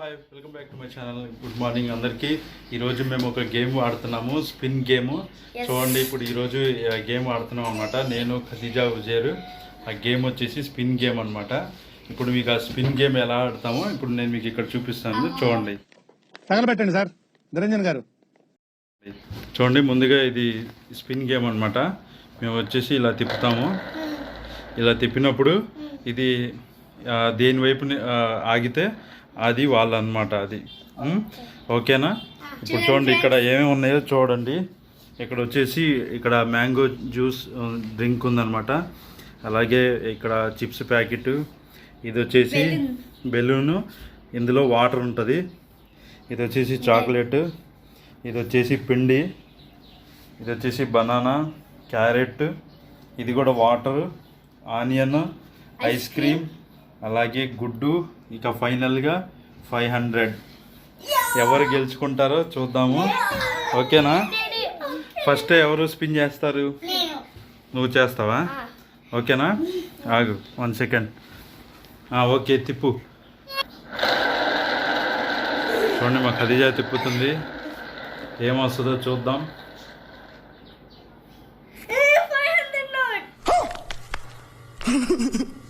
Hi welcome back to my channel good morning అందరికీ. ఈరోజు మేము ఒక గేమ్ ఆడుతున్నాము స్పిన్ గేమ్. చూడండి ఇప్పుడు ఈరోజు ఆ గేమ్ ఆడుతున్నాం అనమాట నేను ఖదీజా ఉజేరు ఆ గేమ్ వచ్చేసి స్పిన్ గేమ్ అన్నమాట. ఇప్పుడు మీకు ఆ స్పిన్ గేమ్ ఎలా ఆడతామో ఇప్పుడు నేను మీకు ఇక్కడ చూపిస్తాను. చూడండి. తగలబెట్టండి సార్. నిరంజన్ గారు. చూడండి ముందుగా ఇది స్పిన్ గేమ్ అన్నమాట. మేము వచ్చేసి ఇలా తిప్పుతాము. ఇలా తిప్పినప్పుడు ఇది దేని వైపు ఆగితే అది వాళ్ళ అన్నమాట అది? ఓకేనా? ఇప్పుడు చూడండి ఇక్కడ ఏమేమి ఉన్నాయో చూడండి. ఇక్కడ వచ్చేసి ఇక్కడ మ్యాంగో జ్యూస్ డ్రింక్ ఉందన్నమాట. అలాగే ఇక్కడ చిప్స్ ప్యాకెట్ ఇది వచ్చేసి బెలూను. ఇందులో వాటర్ ఉంటుంది. ఇది వచ్చేసి చాక్లెట్. ఇది వచ్చేసి పిండి. ఇది వచ్చేసి బనానా క్యారెట్. ఇది కూడా వాటర్ ఆనియన్ ఐస్ క్రీమ్. అలాగే గుడ్డు ఇక ఫైనల్గా ఫైవ్ హండ్రెడ్. ఎవరు గెలుచుకుంటారో చూద్దాము. ఓకేనా? ఫస్ట్ ఎవరు స్పిన్ చేస్తారు? నువ్వు చేస్తావా? ఓకేనా? ఆగు వన్ సెకండ్. ఓకే తిప్పు. చూడండి మా ఖదీజా తిప్పుతుంది. ఏమొస్తుందో చూద్దాం.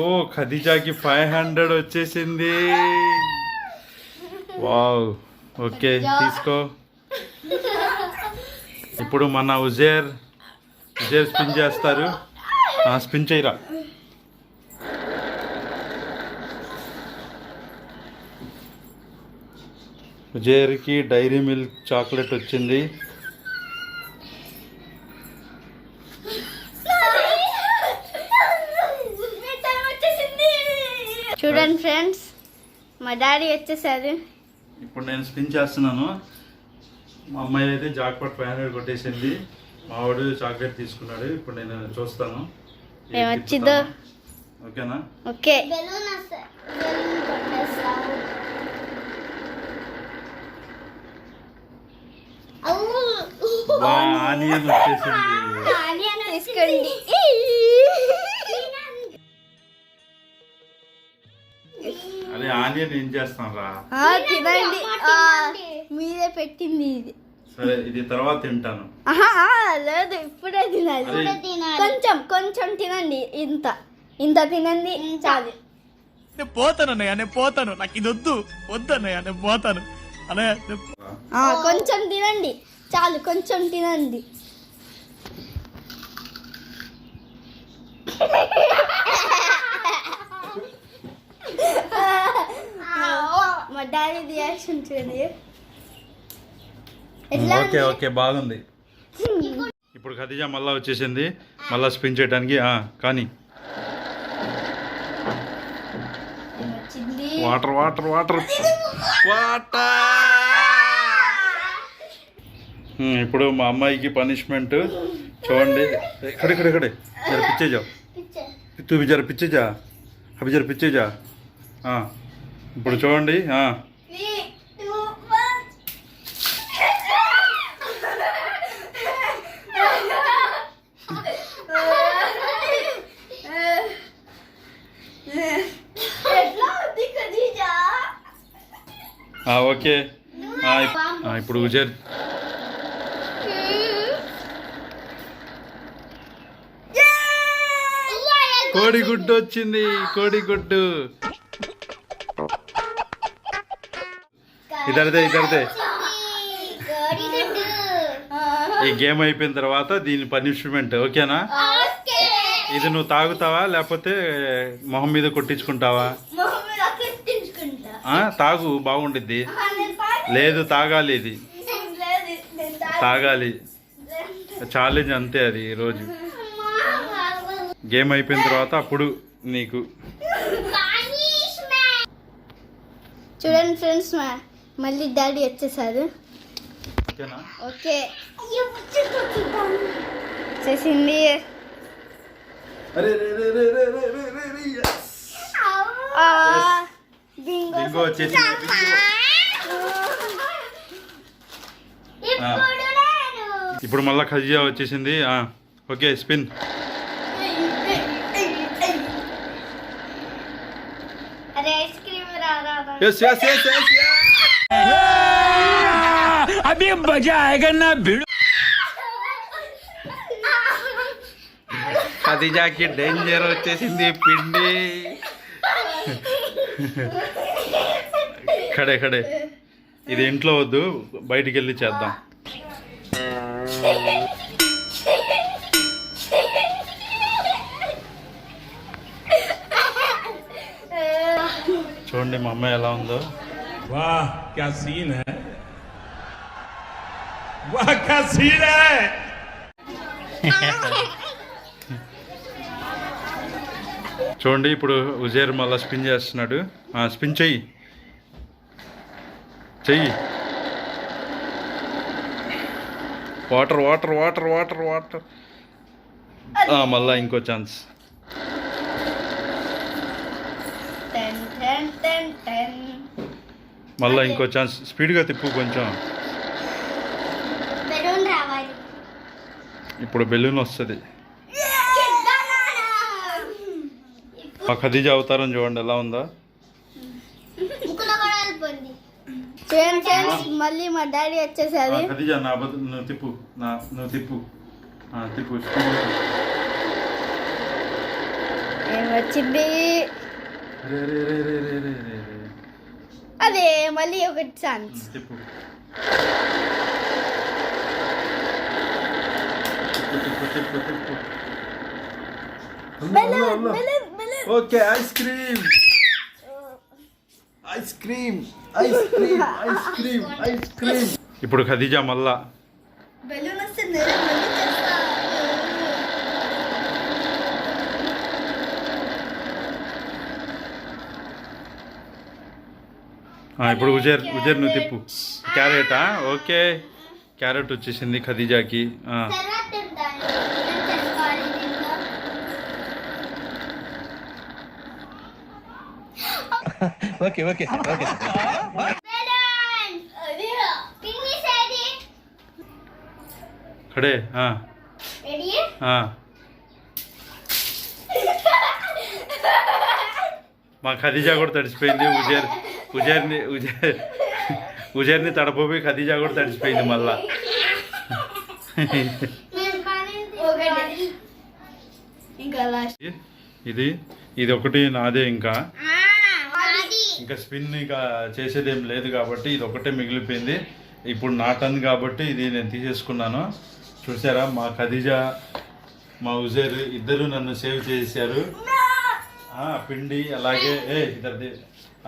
ఓ ఖదీజాకి ఫైవ్ హండ్రెడ్ వచ్చేసింది. వావ్. ఓకే తీసుకో. ఇప్పుడు మన ఉజేర్ ఉజేర్ స్పిన్ చేస్తారు. స్పిన్ చేయరా? ఉజేర్కి డైరీ మిల్క్ చాక్లెట్ వచ్చింది. చూడండి ఫ్రెండ్స్ మా డాడీ వచ్చేసారు ఇప్పుడు నేను స్పిన్ చేస్తున్నాను. మా అమ్మాయి అయితే జాక్పాట్ ఫైవ్ హండ్రెడ్ కొట్టేసింది. మా వాడు చాక్లెట్ తీసుకున్నాడు. ఇప్పుడు నేను చూస్తాను. వచ్చిందో? ఓకేనా? ఓకే. ఆనియన్ వచ్చేసింది. తీసుకోండి. ఆనియన్ ఏం చేస్తాను రా. ఆ, తినండి. ఆ, మీరే పెట్టింది ఇది. సరే ఇది తర్వాత తింటాను. లేదు ఇప్పుడే తినాలి. కొంచెం కొంచెం తినండి ఇంత. ఇంత తినండి చాలు. నేను పోతాను అన్నయ్య నేను పోతాను. నాకు ఇది వద్దు. వద్దు అన్నయ్య నేను పోతాను. అన్నయ్య కొంచెం తినండి. చాలు కొంచెం తినండి మా డాడీ రియాక్షన్ చూడండి. ఓకే ఓకే బాగుంది. ఇప్పుడు ఖదీజా మళ్ళా వచ్చేసింది. మళ్ళా స్పిన్ చేయడానికి కానీ. Water water water. వాటర్! ఇప్పుడు మా అమ్మాయికి పనిష్మెంట్. చూడండి. ఇక్కడ ఇక్కడ ఇక్కడే. జర పిచ్చేజా తూ జర పిచ్చేజా అవి జర పిచ్చేజా ఇప్పుడు చూడండి ఆ, ఎట్లా ఉంది ఖదీజా ఆ, ఓకే. ఇప్పుడు ఉజేర్ కోడిగుడ్డు వచ్చింది కోడిగుడ్డు. ఇదరిదే ఇదరిదే. ఈ గేమ్ అయిపోయిన తర్వాత దీని పనిష్మెంట్ ఓకేనా? ఇది నువ్వు తాగుతావా లేకపోతే మొహం మీద కొట్టించుకుంటావా? తాగు బాగుండిద్ది లేదు తాగాలి ఇది తాగాలి ఛాలెంజ్ అంతే అది ఈరోజు గేమ్ అయిపోయిన తర్వాత అప్పుడు నీకు చూడండి ఫ్రెండ్స్ మళ్ళీ డాడీ వచ్చేసారు ఓకేనా ఓకే చేసింది అరే బింగో. ఆ. ఇప్పుడు మళ్ళీ ఖజియా వచ్చేసింది. ఆ, okay spin. Yes yes yes yes అభి మజా ఆయేగా నా భిడు ఖదిజాకి డేంజర్ వచ్చేసింది పిండి. ఖడే ఖడే ఇది ఇంట్లో వద్దు బయటికి వెళ్ళి చేద్దాం చూడండి మా అమ్మాయి ఎలా ఉందో వాహ్ క్యా సీన్ వాహ్ సీన్ చూడండి ఇప్పుడు ఉజేర్ మళ్ళీ స్పిన్ చేస్తున్నాడు. స్పిన్ చెయ్యి. చెయ్యి. Water water water water water. మళ్ళా ఇంకో ఛాన్స్. మళ్ళా ఇంకో ఛాన్స్. స్పీడ్గా తిప్పు కొంచెం. ఇప్పుడు బెలూన్ వస్తుంది. ఆ ఖదీజా అవతారం చూడండి ఎలా ఉందా? మళ్ళీ మా డాడీ వచ్చేసారి. ఖదీజా నా నువ్వు తిప్పు నా నువ్వు తిప్పు. తిప్పు ఏమొచ్చింది అదే మళ్ళీ ఒకటి ఛాన్స్. తిప్పు. తిప్పు తిప్పు తిప్పు okay ice cream ice cream ice cream ice cream ice cream इपड़ Khadija मल्ला बलून से नेरे हाँ इपड़ उजर उजर तिप क्यारेट ओके क्यारे वे खदीजा की ఓకే ఓకే ఓకే అడే మా ఖదీజా కూడా తడిచిపోయింది ఉజేర్ ఉజేర్ని ఉజేర్ ఉజేర్ని తడపోయి ఖదీజా కూడా తడిచిపోయింది మళ్ళా ఇది ఇది ఒకటి నాదే ఇంకా ఇంకా స్పిన్ ఇంకా చేసేదేం లేదు కాబట్టి ఇది ఒకటే మిగిలిపోయింది. ఇప్పుడు నా టర్న్ కాబట్టి ఇది నేను తీసేసుకున్నాను. చూసారా మా ఖదీజా మా ఉజేర్ ఇద్దరు నన్ను సేవ్ చేశారు. ఆ పిండి అలాగే ఏ ఇద్దరిది.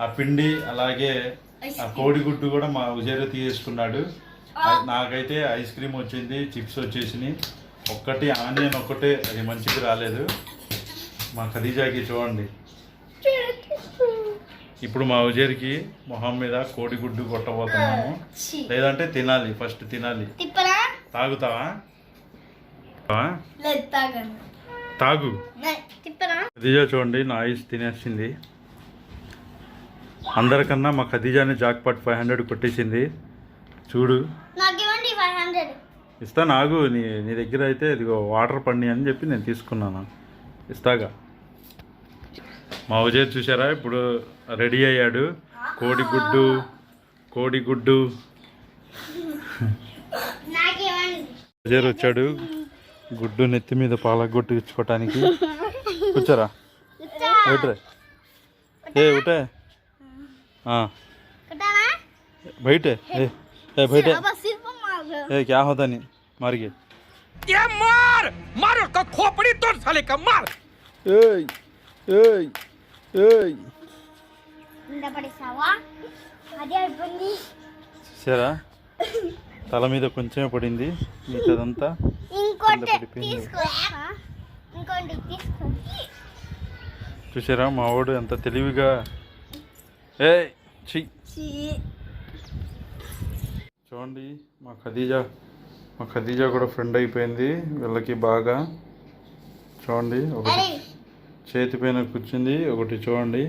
ఆ పిండి అలాగే ఆ కోడిగుడ్డు కూడా మా ఉజేర్ తీసేసుకున్నాడు. నాకైతే ఐస్ క్రీమ్ వచ్చింది చిప్స్ వచ్చేసినాయి. ఒక్కటి ఆనియన్ ఒక్కటే అది మంచిది రాలేదు. మా ఖదీజాకి చూడండి. ఇప్పుడు మా ఉజేర్కి మొహం మీద కోడిగుడ్డు కొట్టబోతున్నాము. లేదంటే తినాలి ఫస్ట్ తినాలి. తాగుతావా? తాగు. ఖదీజా చూడండి నా ఐస్ తినేసింది. అందరికన్నా మా ఖదీజాని జాక్పాట్ ఫైవ్ హండ్రెడ్ కొట్టేసింది. చూడు. నాకు ఇవ్వండి ఫైవ్ హండ్రెడ్. ఇస్తా నాగు. నీ నీ దగ్గర అయితే ఇదిగో వాటర్ పండి అని చెప్పి నేను తీసుకున్నాను. ఇస్తాగా. మా ఉజయ్ చూసారా ఇప్పుడు రెడీ అయ్యాడు కోడిగుడ్డు కోడిగుడ్డు నాకు ఇవ్వండి ఉజయ్ వచ్చాడు గుడ్డు నెత్తి మీద పాలగొట్టు ఇచ్చుకోవటానికి కూర్చోరా ఉట్రే ఏ ఉటే ఆ, కట్టానా బయటే ఏ ఏ బయటే अब सिर्फ मार ఏ క్యా హోతా నీ మారిగే ये मार मार उसका खोपड़ी तोड़ साले का मार ఏయ్ ఏయ్ ఏయ్ ఇంత పడేసావా? అదే అయిపోయింది. చూసారా? తల మీద కొంచెమే పడింది మిగతాదంతా ఇంకోటి ఇంకోటి చూసారా మా వాడు ఎంత తెలివిగా ఏ ఛీ. చూడండి మా ఖదీజా మా ఖదీజా కూడా ఫ్రెండ్ అయిపోయింది వీళ్ళకి బాగా. చూడండి ఒకటి చేతి పైన కూర్చుంది ఒకటి చూడండి.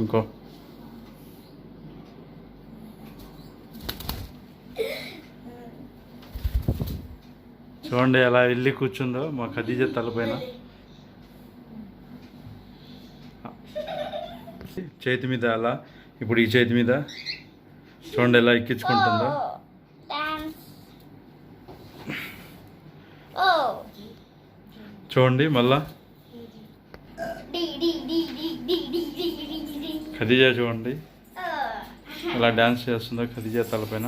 ఇంకో. చూడండి ఎలా వెళ్ళి కూర్చుందో మా ఖదీజ తలపైన. చేతి మీద అలా ఇప్పుడు ఈ చేతి మీద. చూడండి ఎలా ఎక్కించుకుంటుందో. డాన్స్ ఓ చూడండి మళ్ళా. ఖదీజ చూడండి. ఎలా డ్యాన్స్ చేస్తుందో ఖదీజా తలపైన.